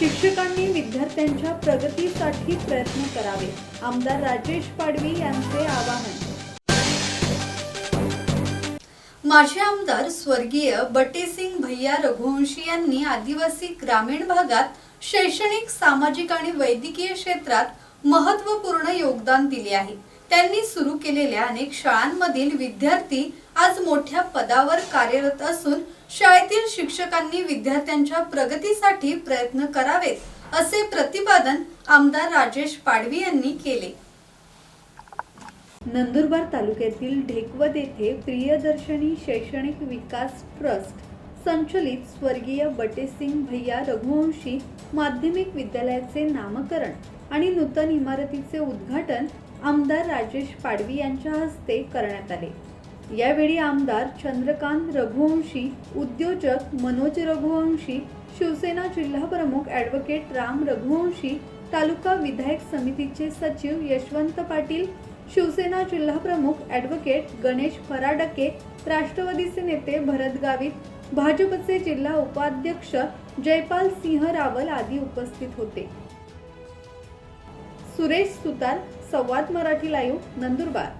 शिक्षकांनी विद्यार्थ्यांच्या प्रगतीसाठी प्रयत्न करावे. आमदार राजेश पाडवी यांचे आवाहन. माजी आमदार स्वर्गीय बटेसिंग भैया रघुवंशी यांनी आदिवासी ग्रामीण भागात शैक्षणिक सामाजिक आणि वैद्यकीय क्षेत्रात महत्त्वपूर्ण योगदान दिले आहे. त्यांनी सुरू केलेल्या अनेक शाळांमधील विद्यार्थी आज मोठ्या पदावर कार्यरत असून शाळेतील शिक्षकांनी विद्यार्थ्यांच्या प्रगतीसाठी प्रयत्न करावेत असे प्रतिपादन आमदार राजेश पाडवी यांनी केले. नंदुरबार तालुक्यातील ढेकवत येथे प्रियदर्शनी शैक्षणिक विकास ट्रस्ट संचलित स्वर्गीय बटेसिंग भैया रघुवंशी माध्यमिक विद्यालयाचे नामकरण आणि नूतन इमारतीचे उद्घाटन आमदार राजेश पाडवी यांच्या हस्ते करण्यात आले. यावेळी आमदार चंद्रकांत रघुवंशी उद्योजक मनोज रघुवंशी शिवसेना जिल्हा प्रमुख ॲडव्होकेट राम रघुवंशी तालुका विधायक समितीचे सचिव यशवंत पाटील शिवसेना जिल्हा प्रमुख ॲडव्होकेट गणेश फराडके राष्ट्रवादीचे नेते भरत गावित भाजपचे जिल्हा उपाध्यक्ष जयपाल सिंह रावल आदी उपस्थित होते. सुरेश सुतार संवाद मराठी लाईव्ह नंदुरबार.